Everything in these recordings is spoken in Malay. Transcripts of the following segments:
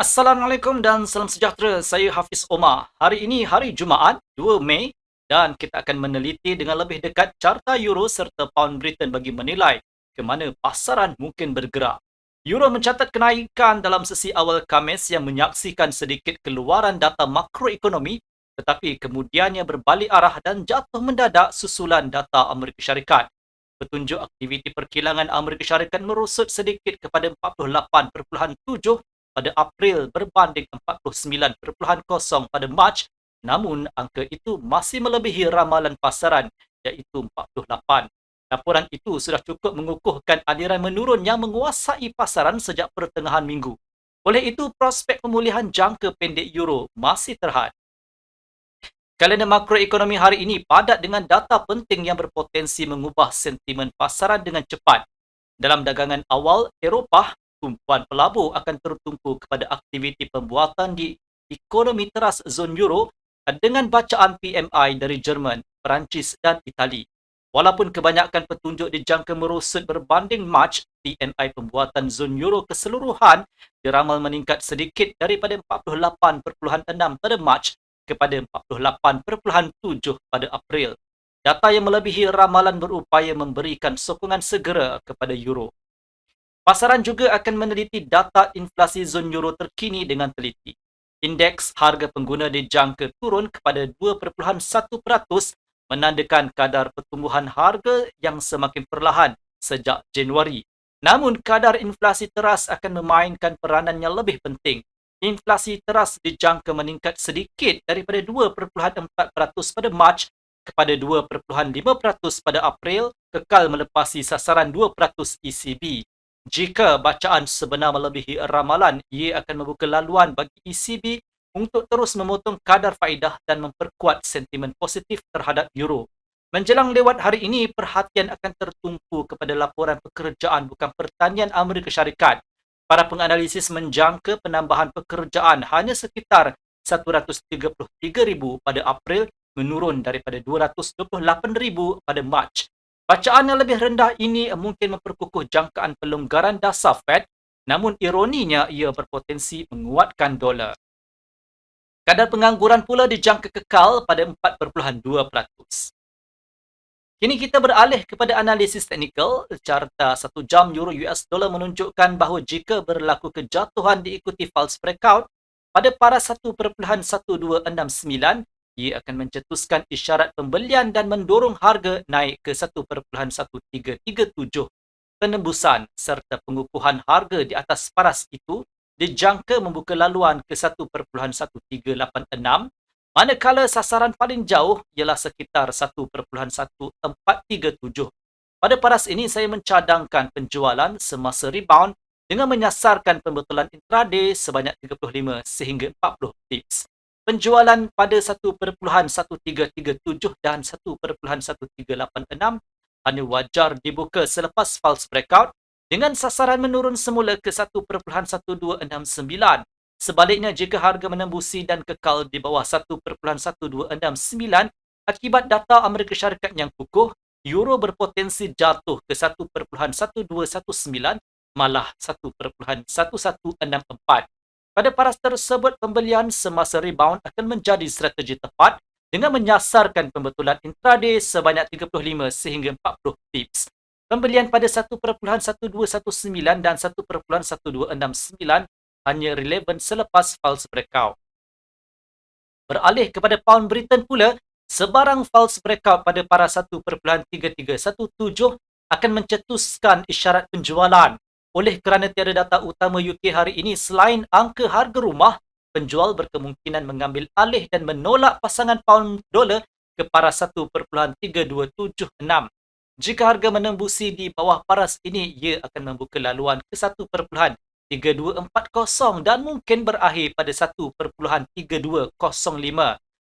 Assalamualaikum dan salam sejahtera. Saya Hafiz Omar. Hari ini hari Jumaat, 2 Mei dan kita akan meneliti dengan lebih dekat carta euro serta pound Britain bagi menilai ke mana pasaran mungkin bergerak. Euro mencatat kenaikan dalam sesi awal Khamis yang menyaksikan sedikit keluaran data makroekonomi tetapi kemudiannya berbalik arah dan jatuh mendadak susulan data Amerika Syarikat. Petunjuk aktiviti perkilangan Amerika Syarikat merosot sedikit kepada 48.7 pada April berbanding 49.0 pada Mac namun angka itu masih melebihi ramalan pasaran iaitu 48. Laporan itu sudah cukup mengukuhkan aliran menurun yang menguasai pasaran sejak pertengahan minggu. Oleh itu, prospek pemulihan jangka pendek euro masih terhad. Kalender makroekonomi hari ini padat dengan data penting yang berpotensi mengubah sentimen pasaran dengan cepat. Dalam dagangan awal, Eropah tumpuan pelabur akan tertumpu kepada aktiviti pembuatan di ekonomi teras zon euro dengan bacaan PMI dari Jerman, Perancis dan Itali. Walaupun kebanyakan petunjuk dijangka merosot berbanding Mac, PMI pembuatan zon euro keseluruhan diramal meningkat sedikit daripada 48.6 pada Mac kepada 48.7 pada April. Data yang melebihi ramalan berupaya memberikan sokongan segera kepada euro. Pasaran juga akan meneliti data inflasi zon euro terkini dengan teliti. Indeks harga pengguna dijangka turun kepada 2.1% menandakan kadar pertumbuhan harga yang semakin perlahan sejak Januari. Namun kadar inflasi teras akan memainkan peranan yang lebih penting. Inflasi teras dijangka meningkat sedikit daripada 2.4% pada Mac kepada 2.5% pada April kekal melepasi sasaran 2% ECB. Jika bacaan sebenar melebihi ramalan, ia akan membuka laluan bagi ECB untuk terus memotong kadar faedah dan memperkuat sentimen positif terhadap euro. Menjelang lewat hari ini, perhatian akan tertumpu kepada laporan pekerjaan bukan pertanian Amerika Syarikat. Para penganalisis menjangka penambahan pekerjaan hanya sekitar 133,000 pada April menurun daripada 228,000 pada Mac. Bacaan yang lebih rendah ini mungkin memperkukuh jangkaan pelonggaran dasar Fed namun ironinya ia berpotensi menguatkan dolar. Kadar pengangguran pula dijangka kekal pada 4.2%. Kini kita beralih kepada analisis teknikal. Carta satu jam euro US dollar menunjukkan bahawa jika berlaku kejatuhan diikuti false breakout pada para 1.1269 ia akan mencetuskan isyarat pembelian dan mendorong harga naik ke 1.1337. Penembusan serta pengukuhan harga di atas paras itu dijangka membuka laluan ke 1.1386 manakala sasaran paling jauh ialah sekitar 1.1437. Pada paras ini saya mencadangkan penjualan semasa rebound dengan menyasarkan pembetulan intraday sebanyak 35 sehingga 40 pips penjualan pada 1.1337 dan 1.1386 hanya wajar dibuka selepas false breakout dengan sasaran menurun semula ke 1.1269. Sebaliknya, jika harga menembusi dan kekal di bawah 1.1269 akibat data Amerika Syarikat yang kukuh, euro berpotensi jatuh ke 1.1219 malah 1.1164. Pada paras tersebut, pembelian semasa rebound akan menjadi strategi tepat dengan menyasarkan pembetulan intraday sebanyak 35 sehingga 40 pips. Pembelian pada 1.1219 dan 1.1269 hanya relevan selepas false breakout. Beralih kepada pound Britain pula, sebarang false breakout pada para 1.3317 akan mencetuskan isyarat penjualan oleh kerana tiada data utama UK hari ini selain angka harga rumah, penjual berkemungkinan mengambil alih dan menolak pasangan pound dolar ke paras 1.3276. Jika harga menembusi di bawah paras ini, ia akan membuka laluan ke 1.3240 dan mungkin berakhir pada 1.3205.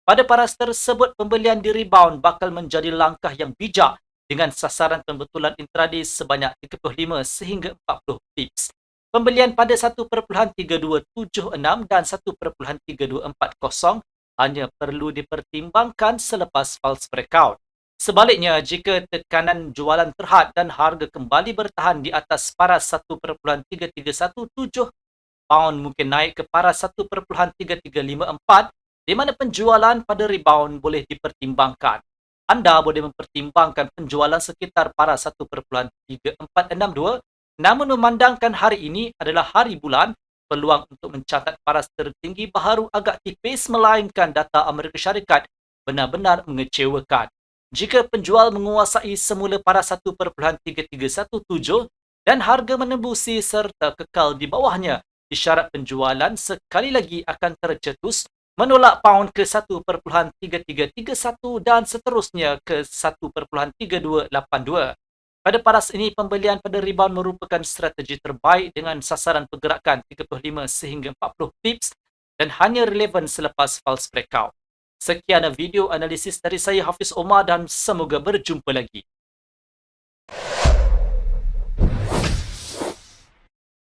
Pada paras tersebut, pembelian di rebound bakal menjadi langkah yang bijak dengan sasaran pembetulan intraday sebanyak 35 sehingga 40 pips. Pembelian pada 1.3276 dan 1.3240 hanya perlu dipertimbangkan selepas false breakout. Sebaliknya, jika tekanan jualan terhad dan harga kembali bertahan di atas paras 1.3317, pound mungkin naik ke paras 1.3354 di mana penjualan pada rebound boleh dipertimbangkan. Anda boleh mempertimbangkan penjualan sekitar paras 1.3462 namun memandangkan hari ini adalah hari bulan, peluang untuk mencatat paras tertinggi baharu agak tipis melainkan data Amerika Syarikat benar-benar mengecewakan. Jika penjual menguasai semula paras 1.3317 dan harga menembusi serta kekal di bawahnya, isyarat penjualan sekali lagi akan tercetus menolak pound ke 1.3331 dan seterusnya ke 1.3282. Pada paras ini, pembelian pada rebound merupakan strategi terbaik dengan sasaran pergerakan 35 sehingga 40 pips dan hanya relevan selepas false breakout. Sekian video analisis dari saya Hafiz Omar dan semoga berjumpa lagi.